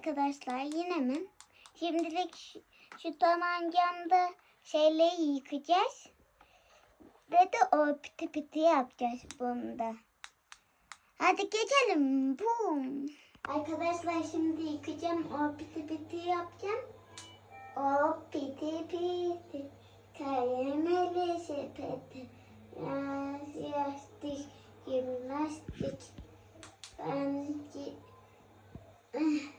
arkadaşlar yine mi? Şimdilik şu, tabancamda şeyleri yıkayacağız. Ve de o piti piti yapacağız bunda. Hadi geçelim. Bum. Arkadaşlar şimdi yıkayacağım. O piti piti yapacağım. O piti piti. Kalemeli sepeti. Yastık. Gimnastik. Ben gi-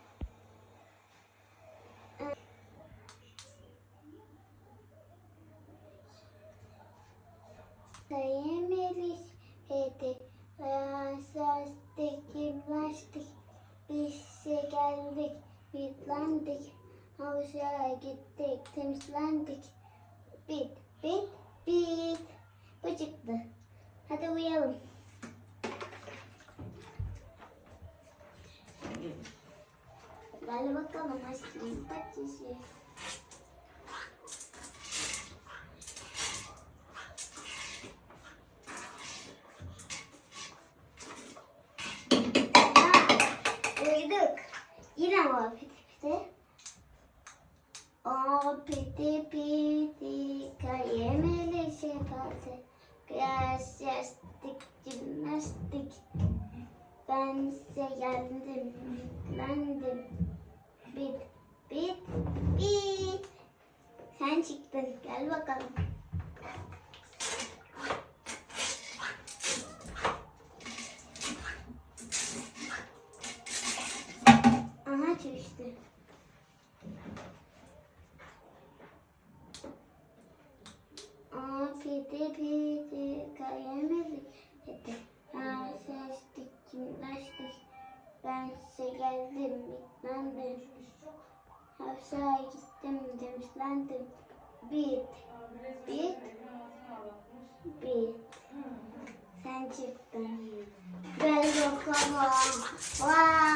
Sayemeliyiz hedi. Sastik, gimnastik. Biz de geldik, bitlendik. Havuza gittik, temizlendik. Bit, bit, bit. Bu çıktı. Hadi uyuyalım. Gel bakalım aşkım. Bak kişi. Yine var piti piti. O piti piti kayemeli şefası. Kıyas yastık jimnastik. Ben size geldim, yüklendim. Bit, bit, bit. Sen çıktın. Gel bakalım. Piti piti kayemeli. Hadi. Ha sestik, kimlaştık. Ben size geldim, bitlendim. Hafsa'ya gittim, temizlendim. Bit, bit, bit. Sen çıktın. Gel bakalım. Vay